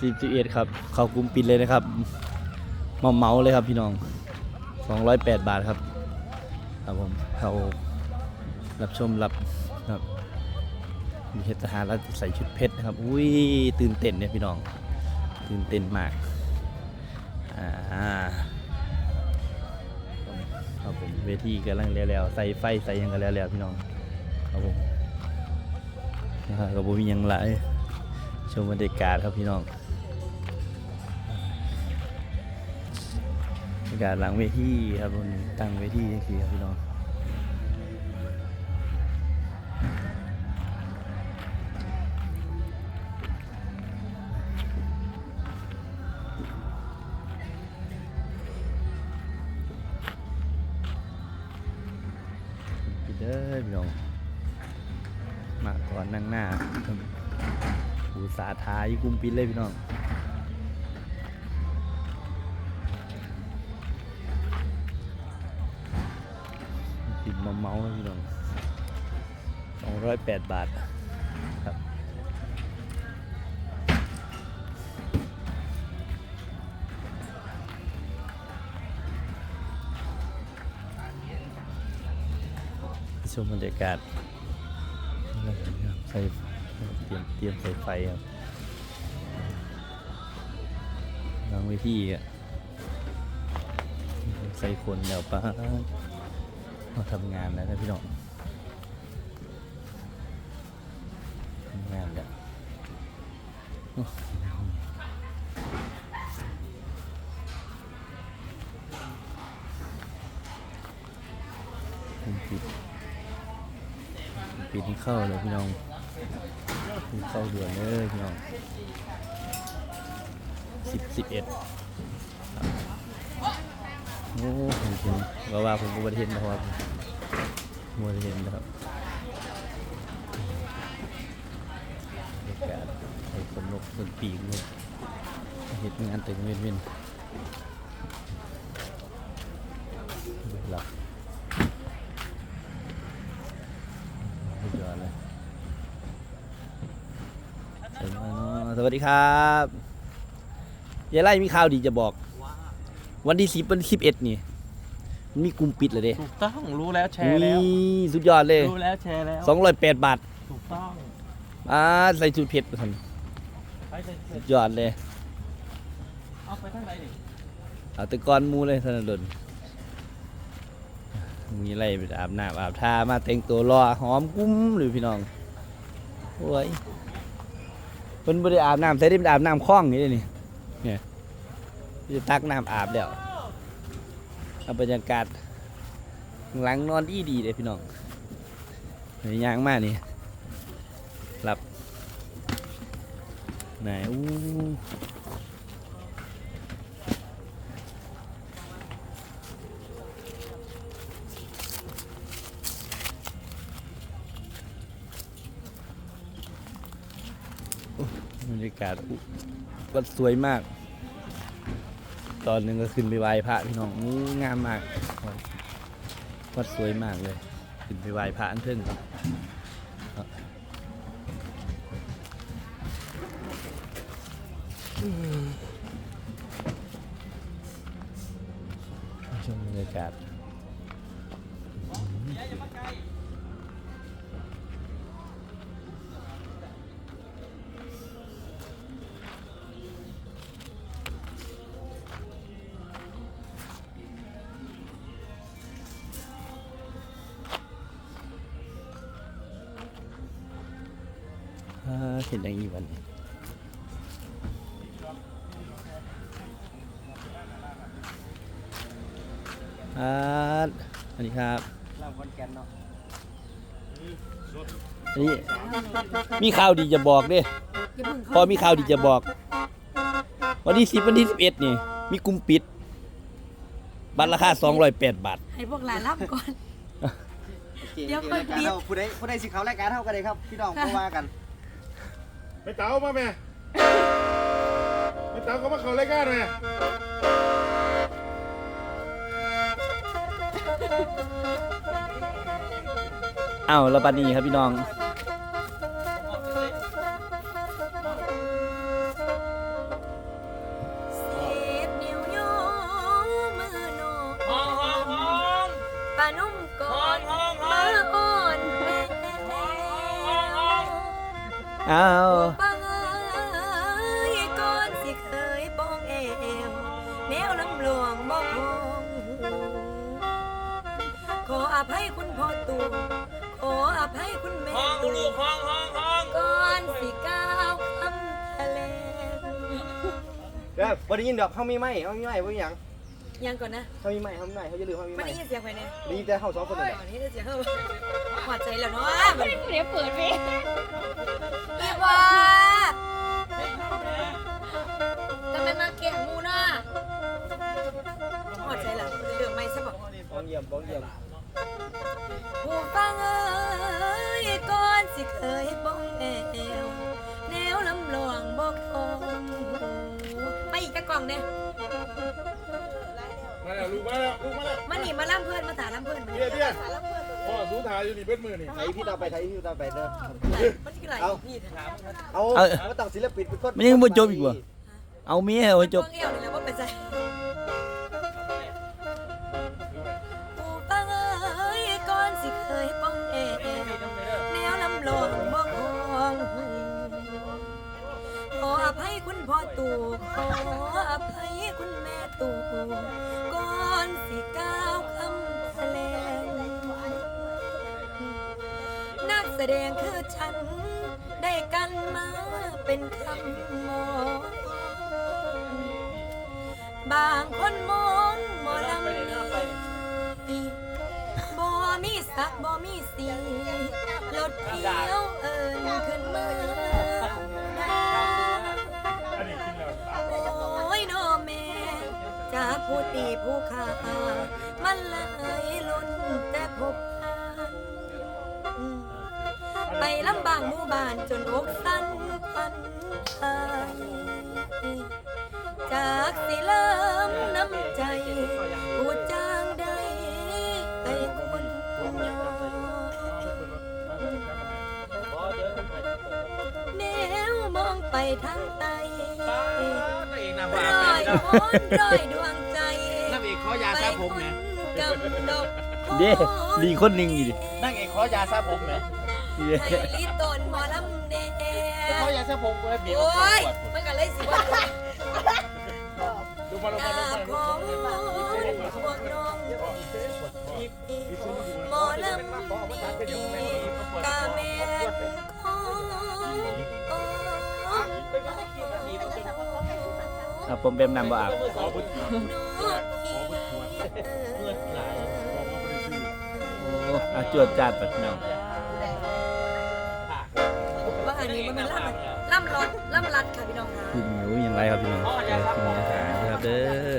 สิบเอ็ดครับ เข้ากลุ่มปิดเลยนะครับเมาเมาเลยครับพี่น้องสองร้อยแปดบาทครับ ครับผมเขารับชมรับครับมีเพชรทหารแล้วใส่ชุดเพชรนะครับ อุ้ยตื่นเต้นเนี่ยพี่น้อง ตื่นเต้นมาก อ่าครับผมเวทีกำลังแล้วๆใส่ไฟใส่ยังกันแล้วๆพี่น้องครับผมนะครับกับผมมียังหลายชมบรรยากาศครับพี่น้อง บรรยากาศหลังเวทีครับผมตั้งเวทีทีครับพี่น้องเด้อพี่น้องมาก่อนนั่งหน้าอุตสาหทายกุมปิดเลยพี่น้อง มาเมาๆนะพี่น้องสองร้อยแปดบาทครับชมบรรยากาศใส่เตรียมเตรียมใส่ไฟครับหลังเวทีอะใส่คนแล้วป้า เราทำงานแล้วนะพี่น้องทำงานแล้วโอ้ผมปิดปิดเข้าเลยพี่น้องปิดเข้าด่วนเลยพี่น้องสิบสิบเอ็ด โอ้ผมเห็นว่าว่าผมก็บ่ได้เห็นนะครับมัวได้เห็นนะครับบรรยากาศไอ้คนนกคนปีกเลยเห็นงานแต่งเว้นเว้นหลับสุดยอดเลยสวัสดีครับยายไล่มีข่าวดีจะบอก วันที่สิบวันที่สิบเอ็ดนี่มันมีกลุ่มปิดเลยเด้ถูกต้องรู้แล้วแชร์แล้วนี่สุดยอดเลยรู้แล้วแชร์แล้วสองร้อยแปดบาทถูกต้องอ่าใส่ชุดเพชรท่านไปเสร็จสุดยอดเลยเอาไปทางไหนดิเอาแตะกอนหมูเลยธนดลมีอะไรไปอาบน้ำอาบท่ามาแต่งตัวรอหอมกุ้มเลยพี่น้องโอ้ยเพิ่นบ่ได้อาบน้ำใส่ได้เป็นอาบน้ำคลองนี่เด้นี่เนี่ย จะตักน้ำอาบแล้วเอาบรรยากาศหลังนอนดีดีเลยพี่น้องเฮ้ยยางมากนี่หลับไหนอู้บรรยากาศวัดสวยมาก ตอนหนึงก็ขึ้นไปไหว้พระพี่น้องงูงามมากวัดสวยมากเลย ขึ้นไปไหว้พระอันเทิงครับชมบรรยากาศ เห็นอย่างนี้วันนี้อ่าอันนี้ครับลำคอนแกนเนาะอันนี้มีข่าวดีจะบอกเด้อย่าเพิ่งพอมีข่าวดีจะบอก วันที่สิบวันที่สิบเอ็ดนี่ มีกลุ่มปิด บัตรราคาสองร้อยแปดบาท ให้พวกหลานรับก่อน เดี๋ยวค่อยปิด ผู้ใดผู้ใดสิเขารายการเท่ากันเลยครับ พี่น้องก็ว่ากัน ไปเต๋ามาแม่ไม่เต๋าก็มาเขารายการแม่อ้าวแล้วบัดนี้ครับพี่น้อง อ้าวปางไอ้ก่อนสิเคยปองเอวแนวลำหลวงบอกหงขออภัยคุณพ่อตู่ขออภัยคุณแม่ตู่ลูห้องห้องห้องก่อนสิก้าวคำทะเลเด้อบ่ได้ยินดอกเขามีไม้เขามีไม้บ่มีหยังยังก่อนนะเขามีไม้เขามีไม้เขาจะลืมเขามีไม่ไม่ได้ยินเสียงใครเนี่ยได้ยินแต่เขาสองคนเลยนแหลนี่จะเสียงเขาหัวใจแล้วเนาะ เดี๋ยวเปิดเพล ว่าทำไมมาเกะมูน่ะหัวใจแล้วเรื่องไม่ใช่บอกบ้องเยี่ยมบ้องเยี่ยมผู้ฟังเอ้ยก่อนสิเคยบ้องแนวแนวลำลวงบอกทองมาอีกตะกล่องเนี่ยมาแล้วลูกมาแล้วลูกมาแล้วมาหนีมาล่ำเพื่อนมาถาล่ำเพื่อนมาเบี้ยเบี้ย พ่อสูถ่ายอยู่นี่เบ็ดมือนี่ไทยพี่ต่อไปไทยพี่ต่อไปเด้อมันคืออะไรพี่ถามเอาบ่ต้องศิลปินเป็นคนมันยังบ่จบอีกบ่เอาเมียเอาจบเอวนี่แหล้วว่าเป็นใจผู้ฟังเอ้ยก่อนสิเคยป้องแอแนวลำลองบอกหองขออภัยคุณพ่อตู่ขออภัยคุณแม่ตู่ก่อนสิก้า ดงคือฉัน ได้กันมาเป็นคำหมอบางคนมองหมอลำนี้บ่มีสักบ่มีสีรถเที่ยวเอิญขึ้นมาโอ้ยน้อแม่จากผู้ตีผู้ขามันเลยล้นแต่พบพานอืม ไปลำบางหมู่บ้านจนอกสั่นควันหายจากสิเริ่มน้ำใจพูจางได้ไอ้คนยอแนวมองไปทางใต้ตัวเองนะรบ้าอยคนรอยดวงใจนักเอกขอยาซาผมไหมกำดกเด้ดีคนหนึงอยู่ดินักเอกขอยาซาผมไหม ให้ลิตนหมอลำเนขอยาซาผมก็บีบโอ้ยมันก็เลยสิว่าดูมาดูกมาดูรามาบขดูอพวกน้องหมอลำนี้กาแมนของครับผมเป็นนำบ่อาบขอบุญโอ้อาจวดจัดปัดน้องว่า เป็นล่ำล่ำรอดล่ำรัดค่ะพี่น้องค่ะคือหมูอย่างไรครับพี่น้องเออคุณอาหารนะครับเด้อ